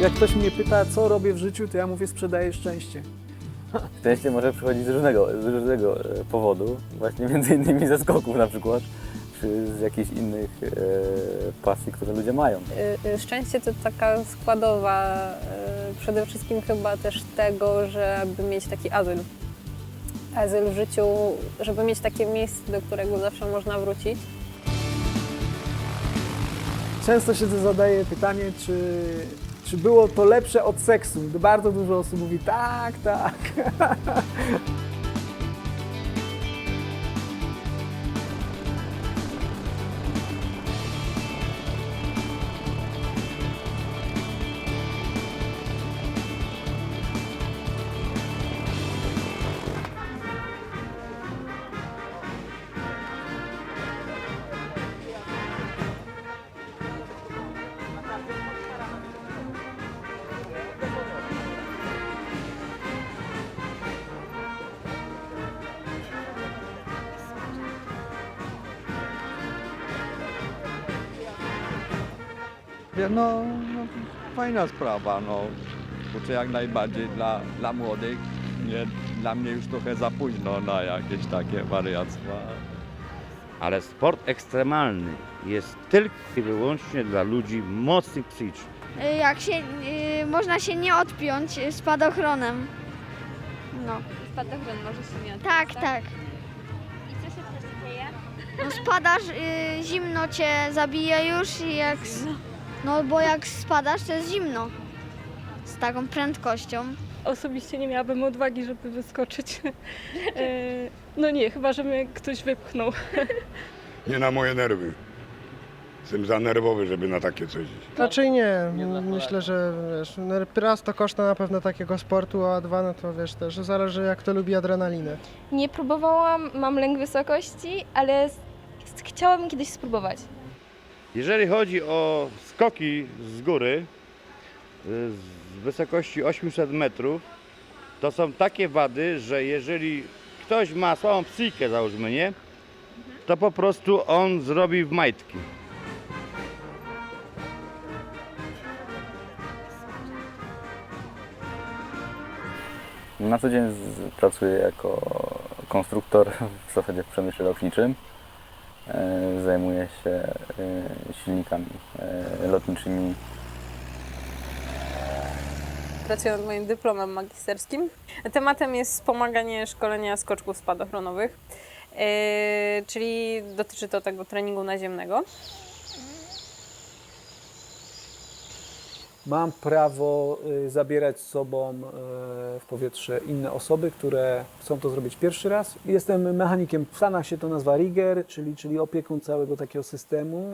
Jak ktoś mnie pyta, co robię w życiu, to ja mówię, sprzedaję szczęście. Szczęście może przychodzić z różnego, z różnego e, powodu, właśnie między innymi ze skoków na przykład, czy z jakichś innych e, pasji, które ludzie mają. Y, y, Szczęście to taka składowa przede wszystkim chyba też tego, żeby mieć taki azyl. Azyl w życiu, żeby mieć takie miejsce, do którego zawsze można wrócić. Często się zadaje pytanie, czy, czy było to lepsze od seksu. Bardzo dużo osób mówi tak, tak. Wie, No, no fajna sprawa, no. Kurczę, jak najbardziej dla, dla młodych. Nie, dla mnie już trochę za późno na jakieś takie wariactwa. Ale sport ekstremalny jest tylko i wyłącznie dla ludzi mocnych psychicznie. Y, Jak się, y, można się nie odpiąć spadochronem. No. Spadochron może się nie Tak, tak. I co się wtedy dzieje? No spadasz, y, zimno cię zabije już i jak... s- No bo jak spadasz, to jest zimno. Z taką prędkością. Osobiście nie miałabym odwagi, żeby wyskoczyć. E, No nie, chyba że mnie ktoś wypchnął. Nie na moje nerwy. Jestem za nerwowy, żeby na takie coś iść. Raczej nie. Myślę, że wiesz, raz to koszta na pewno takiego sportu, a dwa no to wiesz też zależy jak to lubi adrenalinę. Nie próbowałam, mam lęk wysokości, ale chciałabym kiedyś spróbować. Jeżeli chodzi o skoki z góry y, z wysokości 800 metrów, to są takie wady, że jeżeli ktoś ma słabą psychikę, załóżmy, nie, to po prostu on zrobi w majtki. Na co dzień pracuję jako konstruktor w zasadzie w przemyśle lotniczym. E, Zajmuję się e, silnikami e, lotniczymi Pracuję nad moim dyplomem magisterskim. Tematem jest wspomaganie szkolenia skoczków spadochronowych, czyli dotyczy to tego treningu naziemnego. Mam prawo y, zabierać z sobą y, w powietrze inne osoby, które chcą to zrobić pierwszy raz. Jestem mechanikiem, w Stanach się to nazywa rigger, czyli, czyli opiekun całego takiego systemu.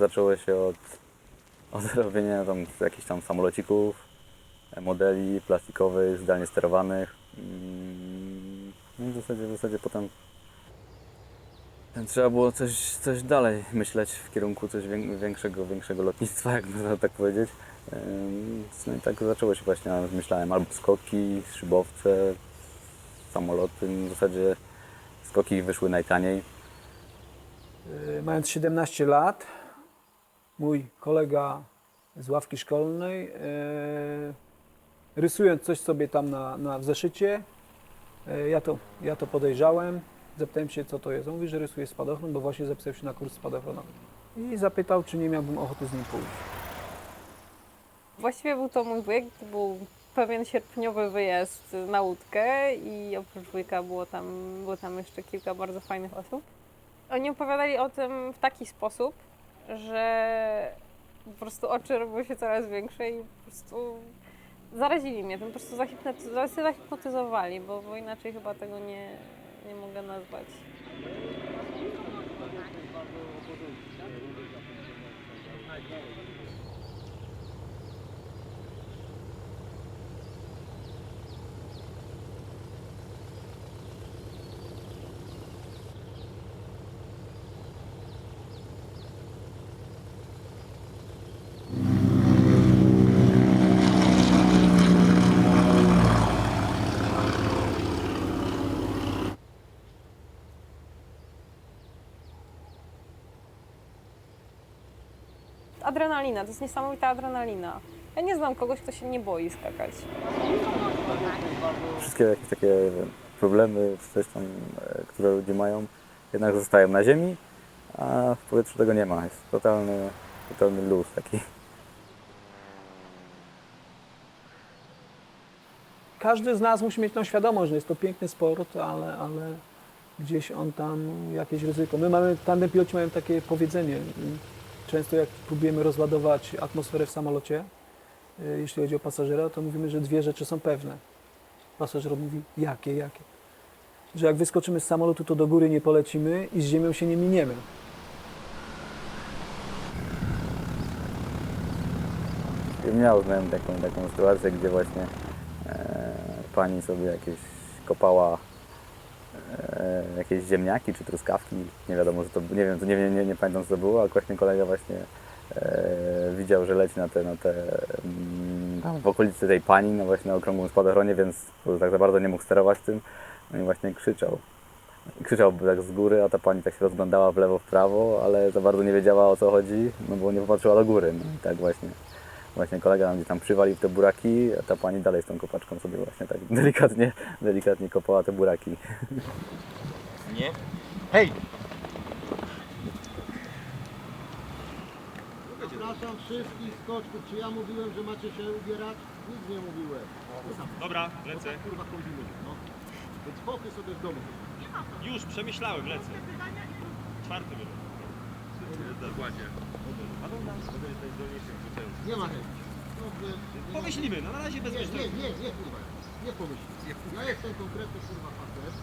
Zaczęło się od, od robienia tam jakichś tam samolocików, modeli plastikowych, zdalnie sterowanych. Mm, No i w zasadzie, w zasadzie potem trzeba było coś, coś dalej myśleć w kierunku coś wię- większego, większego lotnictwa, jak można tak powiedzieć. No i tak zaczęło się właśnie, myślałem albo skoki, szybowce, samoloty. W zasadzie skoki wyszły najtaniej. Y, Mając 17 lat, mój kolega z ławki szkolnej, y, rysując coś sobie tam na, na w zeszycie, y, ja to, ja to podejrzałem, zapytałem się, co to jest. On mówi, że rysuje spadochron, bo właśnie zapisał się na kurs spadochronowy. i zapytał, czy nie miałbym ochoty z nim pójść. Właściwie był to mój wujek, to był pewien sierpniowy wyjazd na łódkę i oprócz wujka było tam, było tam jeszcze kilka bardzo fajnych osób. Oni opowiadali o tym w taki sposób, że po prostu oczy robiły się coraz większe i po prostu zarazili mnie, tym po prostu zahipnotyzowali, zahipnotyzowali bo, bo inaczej chyba tego nie, nie mogę nazwać. Adrenalina, to jest niesamowita adrenalina. Ja nie znam kogoś, kto się nie boi skakać. Wszystkie jakieś takie problemy, coś tam, e, które ludzie mają, jednak zostają na ziemi, a w powietrzu tego nie ma. Jest totalny, totalny luz taki. Każdy z nas musi mieć tą świadomość, że jest to piękny sport, ale, ale gdzieś on tam jakieś ryzyko. My mamy, tandem piloci mają takie powiedzenie, często jak próbujemy rozładować atmosferę w samolocie, y, jeśli chodzi o pasażera, to mówimy, że dwie rzeczy są pewne. Pasażer mówi, jakie, jakie? Że jak wyskoczymy z samolotu, to do góry nie polecimy i z ziemią się nie miniemy. Miał znałem taką, taką sytuację, gdzie właśnie e, pani sobie jakieś kopała e, jakieś ziemniaki czy truskawki, nie wiadomo, że to, nie wiem, nie, nie, nie, pamiętam co to było, a właśnie kolega właśnie e, widział, że leci na te, na te mm, w okolicy tej pani, no właśnie na okrągłym spadochronie, więc tak za bardzo nie mógł sterować tym, no i właśnie krzyczał. Krzyczał tak z góry, a ta pani tak się rozglądała w lewo, w prawo, ale za bardzo nie wiedziała o co chodzi, no bo nie popatrzyła do góry. No i tak właśnie, właśnie kolega nam gdzieś tam przywalił te buraki, a ta pani dalej z tą kopaczką sobie właśnie tak delikatnie, delikatnie kopała te buraki. Nie? Hej! Zapraszam wszystkich skoczków. Czy ja mówiłem, że macie się ubierać? Nic nie mówiłem. Dobra, lecę. Kurwa chodzimy, no. Więc pokój sobie w domu. Już przemyślałem, lecę. Czwarty wylot. Dokładnie. Nie ma chęci. Pomyślimy, no na razie bez nie, myślenia. nie, nie, nie, kurwa. Nie pomyśl. Ja jestem konkretny kurwa facet.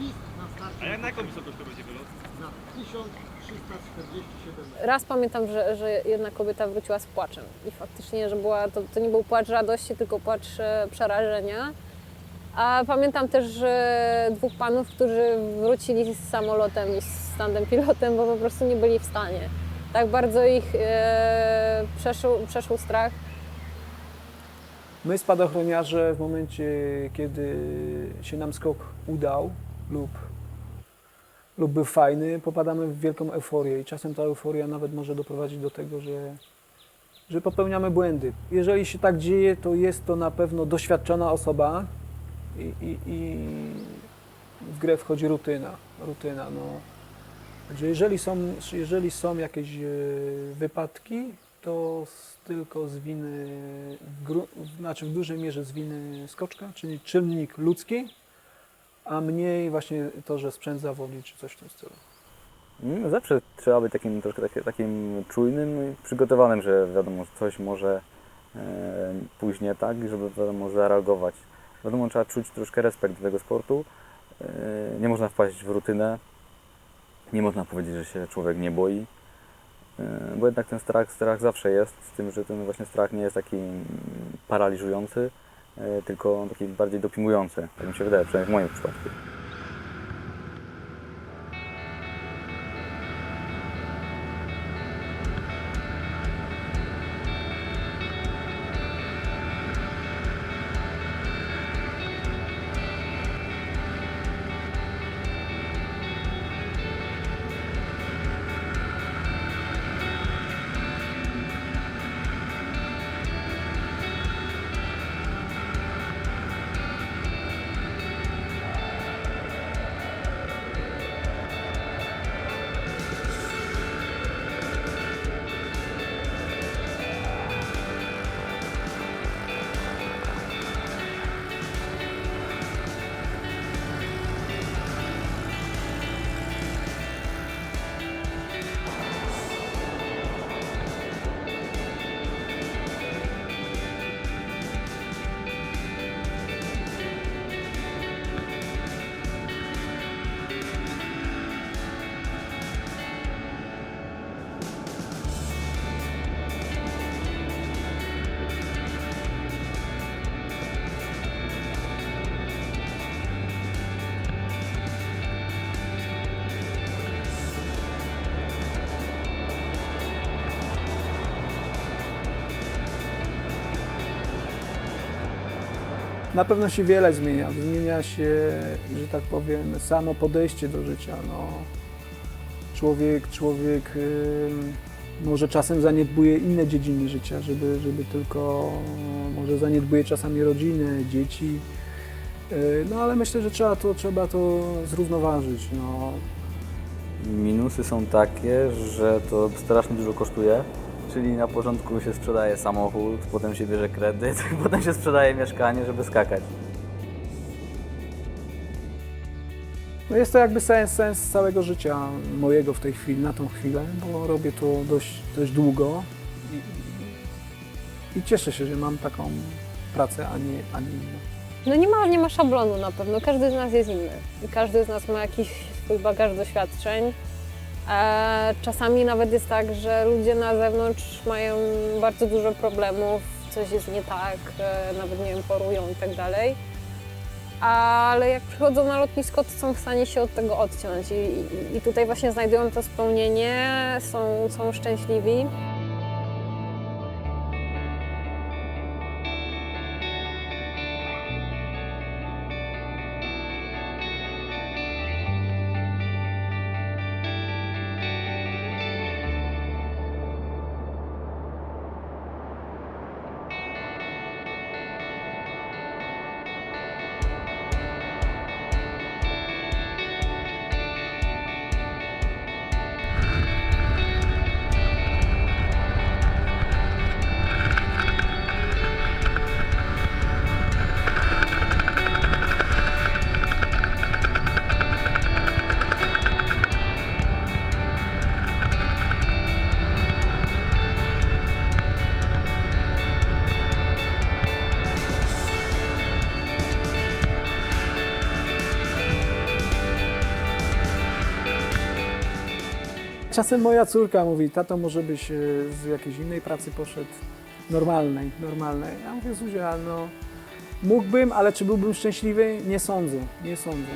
I na starcie. A jak na jaką wysokość to będzie wylot? Na 1347 metrów. Raz pamiętam, że, że jedna kobieta wróciła z płaczem i faktycznie, że była, to, to nie był płacz radości, tylko płacz e, przerażenia. A pamiętam też, że dwóch panów, którzy wrócili z samolotem i z tandem pilotem, bo po prostu nie byli w stanie. Tak bardzo ich e, przeszył, przeszył strach. My spadochroniarze w momencie, kiedy się nam skok udał lub, lub był fajny, popadamy w wielką euforię i czasem ta euforia nawet może doprowadzić do tego, że, że popełniamy błędy. Jeżeli się tak dzieje, to jest to na pewno doświadczona osoba i, i, i w grę wchodzi rutyna. rutyna no. Jeżeli są, jeżeli są jakieś e, wypadki, to tylko z winy, w znaczy w dużej mierze z winy skoczka, czyli czynnik ludzki, a mniej właśnie to, że sprzęt zawodzi czy coś w tym stylu. Mm, Zawsze trzeba być takim troszkę takie, takim czujnym przygotowanym, że wiadomo, coś może e, pójść nie tak, żeby wiadomo zareagować. Wiadomo, trzeba czuć troszkę respekt do tego sportu. E, nie można wpaść w rutynę. Nie można powiedzieć, że się człowiek nie boi. E, bo jednak ten strach, strach zawsze jest, z tym, że ten właśnie strach nie jest taki paraliżujący, e, tylko taki bardziej dopingujący. Tak mi się wydaje, przynajmniej w moim przypadku. Na pewno się wiele zmienia. Zmienia się, że tak powiem, samo podejście do życia. No, człowiek, człowiek ym, może czasem zaniedbuje inne dziedziny życia, żeby, żeby tylko, może zaniedbuje czasami rodzinę, dzieci. Yy, No ale myślę, że trzeba to, trzeba to zrównoważyć. No. Minusy są takie, że to strasznie dużo kosztuje. Czyli na początku się sprzedaje samochód, potem się bierze kredyt, potem się sprzedaje mieszkanie, żeby skakać. No jest to jakby sens, sens całego życia mojego w tej chwili, na tą chwilę, bo robię to dość, dość długo i, i cieszę się, że mam taką pracę, a nie, a nie inną. No nie ma, nie ma szablonu na pewno, każdy z nas jest inny i każdy z nas ma jakiś swój bagaż doświadczeń. Czasami nawet jest tak, że ludzie na zewnątrz mają bardzo dużo problemów, coś jest nie tak, e, nawet nie wiem, porują i tak dalej. Ale jak przychodzą na lotnisko, to są w stanie się od tego odciąć i, i, i tutaj właśnie znajdują to spełnienie, są, są szczęśliwi. Czasem moja córka mówi, tato może byś e, z jakiejś innej pracy poszedł, normalnej, normalnej. Ja mówię, Zuzia, no mógłbym, ale czy byłbym szczęśliwy? Nie sądzę, nie sądzę.